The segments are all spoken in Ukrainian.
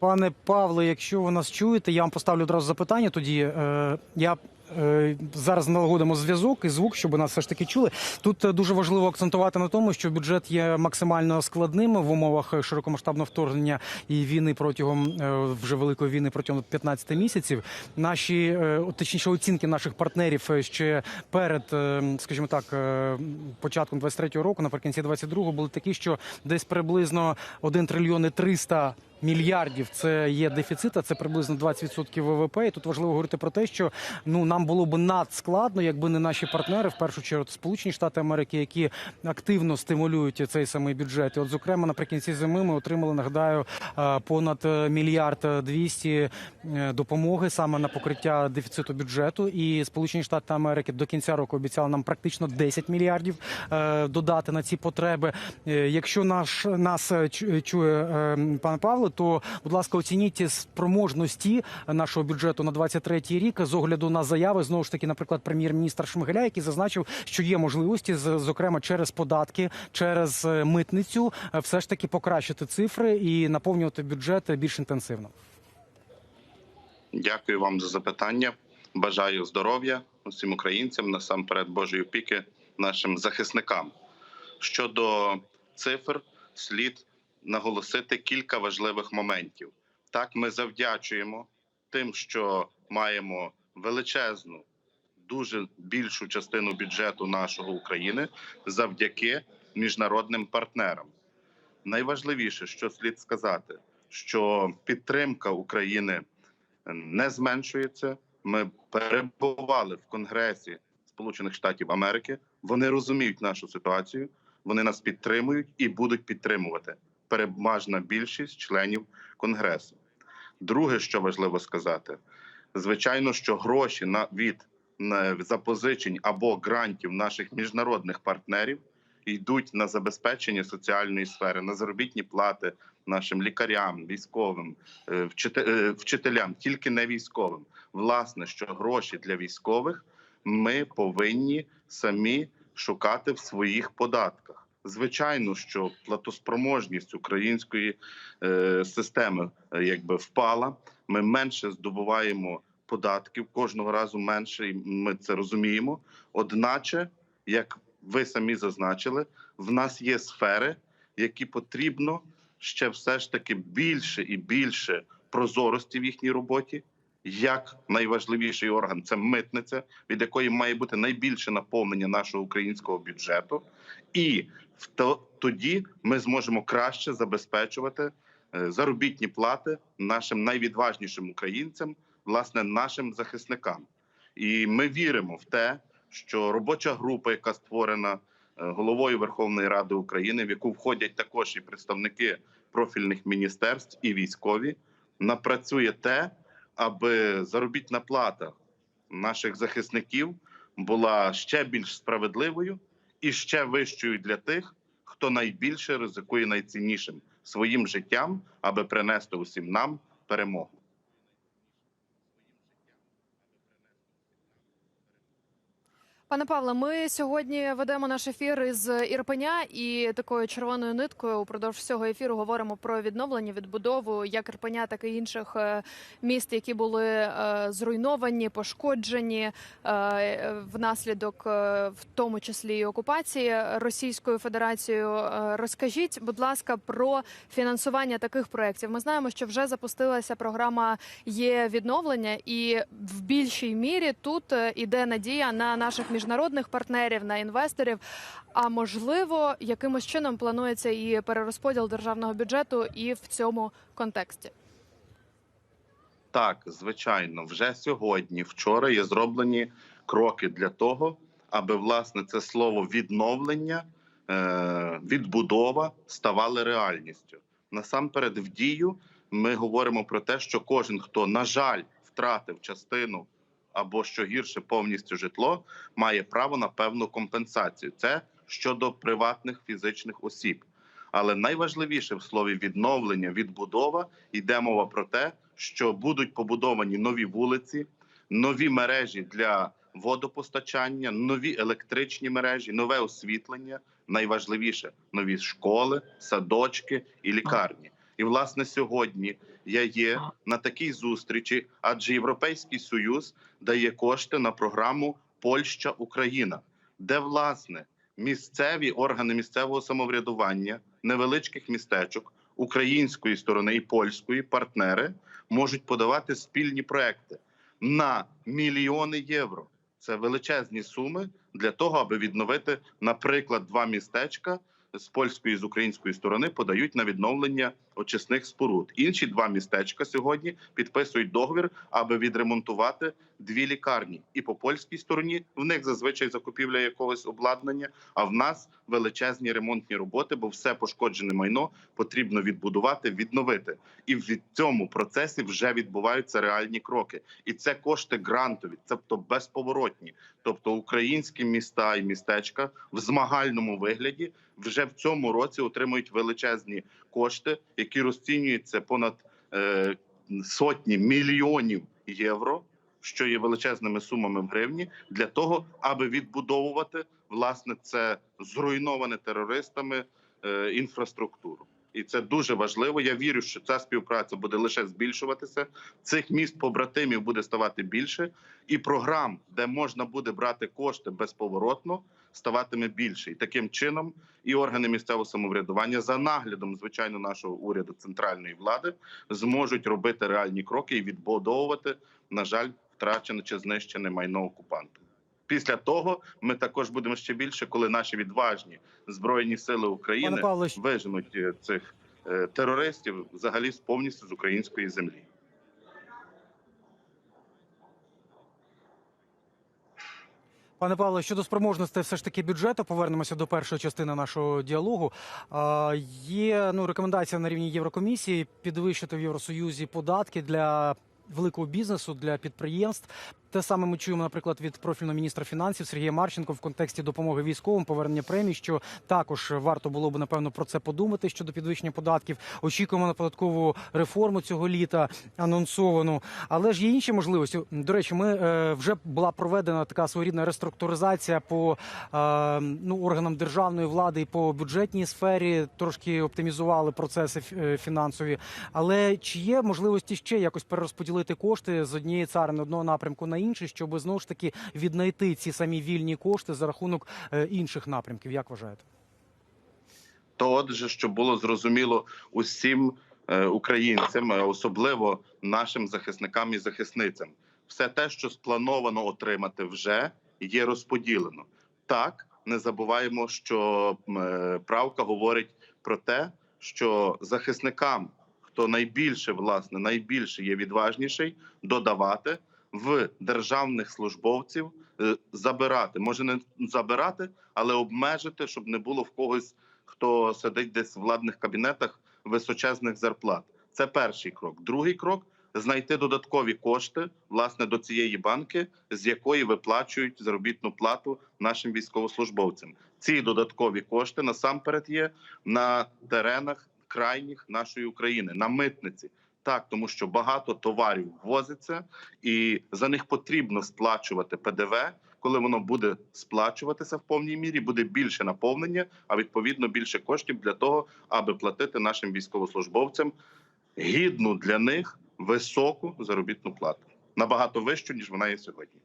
Пане Павле, якщо ви нас чуєте, я вам поставлю одразу запитання. Тоді е, я е, зараз налагодимо зв'язок і звук, щоб нас все ж таки чули. Тут е, дуже важливо акцентувати на тому, що бюджет є максимально складним в умовах широкомасштабного вторгнення і війни протягом е, вже великої війни протягом 15 місяців. Наші е, точніше оцінки наших партнерів е, ще перед, е, скажімо так, е, початком 23-го року, наприкінці 22-го, були такі, що десь приблизно 1 трильйон і 300 мільярдів це є дефіцит, а це приблизно 20% ВВП. І тут важливо говорити про те, що ну нам було б надскладно, якби не наші партнери, в першу чергу Сполучені Штати Америки, які активно стимулюють цей самий бюджет. І от, зокрема, наприкінці зими ми отримали, нагадаю, е, понад е, мільярд двісті е, допомоги саме на покриття дефіциту бюджету. І Сполучені Штати Америки до кінця року обіцяли нам практично 10 мільярдів додати на ці потреби. Якщо наш нас чує пан Павло, то будь ласка, оцініть спроможності нашого бюджету на 23-й рік з огляду на заяви знову ж таки, наприклад, прем'єр-міністр Шмигаля, який зазначив, що є можливості, зокрема через податки, через е, митницю, е, все ж таки покращити цифри і наповнювати бюджет більш інтенсивно. Дякую вам за запитання. Бажаю здоров'я усім українцям, насамперед Божої опіки нашим захисникам. Щодо цифр, слід наголосити кілька важливих моментів. Так, ми завдячуємо тим, що маємо величезну, дуже більшу частину бюджету нашого України завдяки міжнародним партнерам. Найважливіше, що слід сказати, що підтримка України не зменшується. Ми перебували в Конгресі Сполучених Штатів Америки. Вони розуміють нашу ситуацію, вони нас підтримують і будуть підтримувати. Переважна більшість членів Конгресу. Друге, що важливо сказати, звичайно, що гроші на від запозичень або грантів наших міжнародних партнерів йдуть на забезпечення соціальної сфери, на заробітні плати нашим лікарям, військовим, е, е, вчителям, тільки не військовим. Власне, що гроші для військових ми повинні самі шукати в своїх податках. Звичайно, що платоспроможність української е, системи е, якби впала. Ми менше здобуваємо податків кожного разу менше, і ми це розуміємо. Одначе, як ви самі зазначили, в нас є сфери, які потрібно ще все ж таки більше і більше прозорості в їхній роботі. Як найважливіший орган це митниця, від якої має бути найбільше наповнення нашого українського бюджету, і тоді ми зможемо краще забезпечувати е, заробітні плати нашим найвідважнішим українцям, власне, нашим захисникам. І ми віримо в те, що робоча група, яка створена е, головою Верховної Ради України, в яку входять також і представники профільних міністерств і військові, напрацює те, аби заробітна плата наших захисників була ще більш справедливою і ще вищою для тих, хто найбільше ризикує найціннішим своїм життям, аби принести усім нам перемогу. Пане Павле, ми сьогодні ведемо наш ефір із Ірпеня і такою червоною ниткою упродовж всього ефіру говоримо про відновлення, відбудову як Ірпеня, так і інших е, міст, які були е, зруйновані, пошкоджені е, внаслідок, в тому числі і окупації Російською Федерацією. Розкажіть, будь ласка, про фінансування таких проєктів. Ми знаємо, що вже запустилася програма є відновлення, і в більшій мірі тут іде надія на наших міжнародних партнерів, на інвесторів. А можливо, якимось чином планується і перерозподіл державного бюджету і в цьому контексті. Так, звичайно, вже сьогодні, вчора є зроблені кроки для того, аби власне це слово відновлення, е, відбудова ставали реальністю. Насамперед, в дію ми говоримо про те, що кожен, хто, на жаль, втратив частину або що гірше повністю житло, має право на певну компенсацію. Це щодо приватних фізичних осіб. Але найважливіше в слові відновлення, відбудова йде мова про те, що будуть побудовані нові вулиці, нові мережі для водопостачання, нові електричні мережі, нове освітлення. Найважливіше нові школи, садочки і лікарні. І власне сьогодні я є на такій зустрічі, адже Європейський Союз дає кошти на програму Польща Україна, де власне місцеві органи місцевого самоврядування невеличких містечок української сторони і польської партнери можуть подавати спільні проекти на мільйони євро. Це величезні суми для того, аби відновити, наприклад, два містечка з польської і з української сторони подають на відновлення очисних споруд. Інші два містечка сьогодні підписують договір, аби відремонтувати дві лікарні. І по польській стороні в них зазвичай закупівля якогось обладнання. А в нас величезні ремонтні роботи, бо все пошкоджене майно потрібно відбудувати, відновити. І в цьому процесі вже відбуваються реальні кроки. І це кошти грантові, тобто безповоротні. Тобто українські міста і містечка в змагальному вигляді вже в цьому році отримують величезні кошти, які розцінюються понад е, сотні мільйонів євро, що є величезними сумами в гривні, для того, аби відбудовувати власне це зруйноване терористами е, інфраструктуру. І це дуже важливо. Я вірю, що ця співпраця буде лише збільшуватися. Цих міст побратимів буде ставати більше, і програм, де можна буде брати кошти безповоротно, ставатиме більше. І таким чином і органи місцевого самоврядування за наглядом, звичайно, нашого уряду центральної влади зможуть робити реальні кроки і відбудовувати, на жаль, втрачене чи знищене майно окупанту. Після того ми також будемо ще більше, коли наші відважні збройні сили України виженуть е, цих е, терористів взагалі повністю з української землі. Пане Павло, щодо спроможності все ж таки бюджету, повернемося до першої частини нашого діалогу. Є ну рекомендація на рівні Єврокомісії підвищити в Євросоюзі податки для великого бізнесу, для підприємств. Те саме ми чуємо, наприклад, від профільного міністра фінансів Сергія Марченко в контексті допомоги військовим, повернення премій, що також варто було б напевно про це подумати щодо підвищення податків. Очікуємо на податкову реформу цього літа анонсовану. Але ж є інші можливості. До речі, ми е, вже була проведена така своєрідна реструктуризація по е, ну органам державної влади і по бюджетній сфері. Трошки оптимізували процеси е, фінансові. Але чи є можливості ще якось перерозподілити кошти з однієї царини одного напрямку на інший, щоб знову ж таки віднайти ці самі вільні кошти за рахунок е, інших напрямків? Як вважаєте? То отже, щоб було зрозуміло усім е, українцям, е, особливо нашим захисникам і захисницям, все те, що сплановано отримати, вже є розподілено. Так не забуваємо, що правка говорить про те, що захисникам, хто найбільше власне найбільше є відважніший, додавати в державних службовців е, забирати, може не забирати, але обмежити, щоб не було в когось хто сидить десь в владних кабінетах височезних зарплат. Це перший крок. Другий крок знайти додаткові кошти власне до цієї банки, з якої виплачують заробітну плату нашим військовослужбовцям. Ці додаткові кошти насамперед є на теренах крайніх нашої України, на митниці. Так, тому що багато товарів ввозиться, і за них потрібно сплачувати ПДВ. Коли воно буде сплачуватися в повній мірі, буде більше наповнення, а відповідно більше коштів для того, аби платити нашим військовослужбовцям гідну для них високу заробітну плату набагато вищу ніж вона є сьогодні.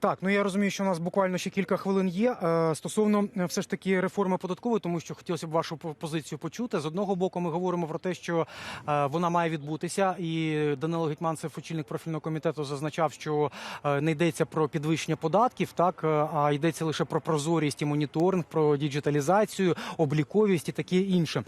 Так, ну я розумію, що у нас буквально ще кілька хвилин є. Стосовно е, все ж таки реформи податкової, тому що хотілося б вашу по- позицію почути. З одного боку, ми говоримо про те, що е, вона має відбутися, і Данило Гетманцев, очільник профільного комітету, зазначав, що е, не йдеться про підвищення податків, так а йдеться лише про прозорість і моніторинг, про діджиталізацію, обліковість і таке інше.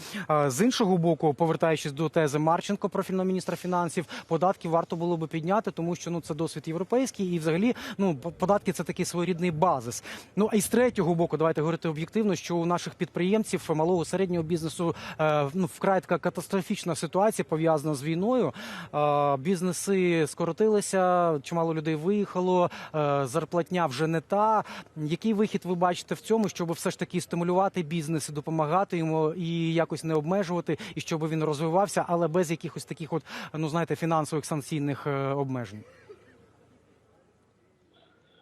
З іншого боку, повертаючись до тези Марченко, профільного міністра фінансів, податки варто було би підняти, тому що ну це досвід європейський, і взагалі ну податки це такий своєрідний базис. Ну а й з третього боку, давайте говорити об'єктивно, що у наших підприємців малого середнього бізнесу е, ну вкрай така катастрофічна ситуація пов'язана з війною. Е, бізнеси скоротилися, чимало людей виїхало, е, зарплатня вже не та. Який вихід ви бачите в цьому, щоб все ж таки стимулювати бізнес і допомагати йому і якось не обмежувати, і щоб він розвивався, але без якихось таких, от ну знаєте, фінансових санкційних е, обмежень?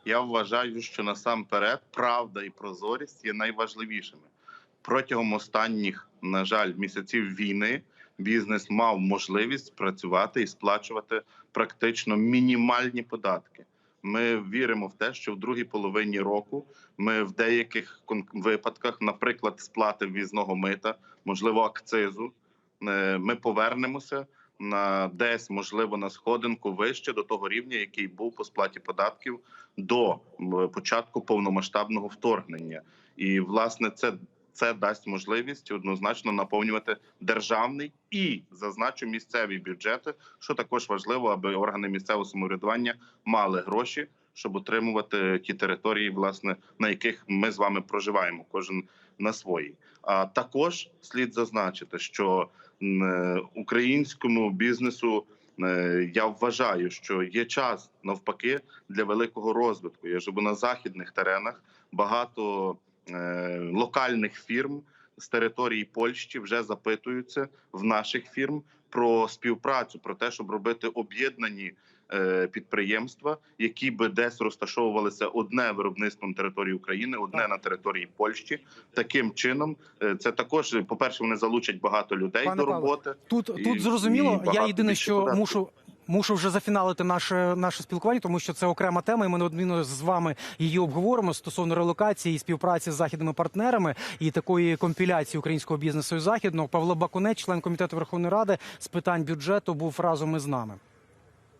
Я вважаю, що насамперед правда і прозорість є найважливішими. Протягом останніх, на жаль, місяців війни бізнес мав можливість працювати і сплачувати практично мінімальні податки. Ми віримо в те, що в другій половині року ми в деяких випадках, наприклад, сплати ввізного мита, можливо, акцизу, е, ми повернемося на десь, можливо, на сходинку вище до того рівня, який був по сплаті податків до початку повномасштабного вторгнення. І власне це, це дасть можливість однозначно наповнювати державний і зазначу місцеві бюджети, що також важливо, аби органи місцевого самоврядування мали гроші, щоб утримувати ті території, власне, на яких ми з вами проживаємо, кожен на своїй. А також слід зазначити, що е, українському бізнесу е, я вважаю, що є час навпаки для великого розвитку. Я живу на західних теренах. Багато е, локальних фірм з території Польщі вже запитуються в наших фірм про співпрацю, про те, щоб робити об'єднані підприємства, які би десь розташовувалися одне виробництвом на території України, одне на території Польщі. Таким чином, е, це також, по перше, вони залучать багато людей Пане до Павло, роботи. Тут І- тут зрозуміло. і Я єдине, що податків. мушу. Мушу вже зафіналити наше наше спілкування, тому що це окрема тема, і ми неодмінно з вами її обговоримо стосовно релокації і співпраці з західними партнерами і такої компіляції українського бізнесу і західного. Павло Бакунець, член комітету Верховної Ради з питань бюджету, був разом із нами.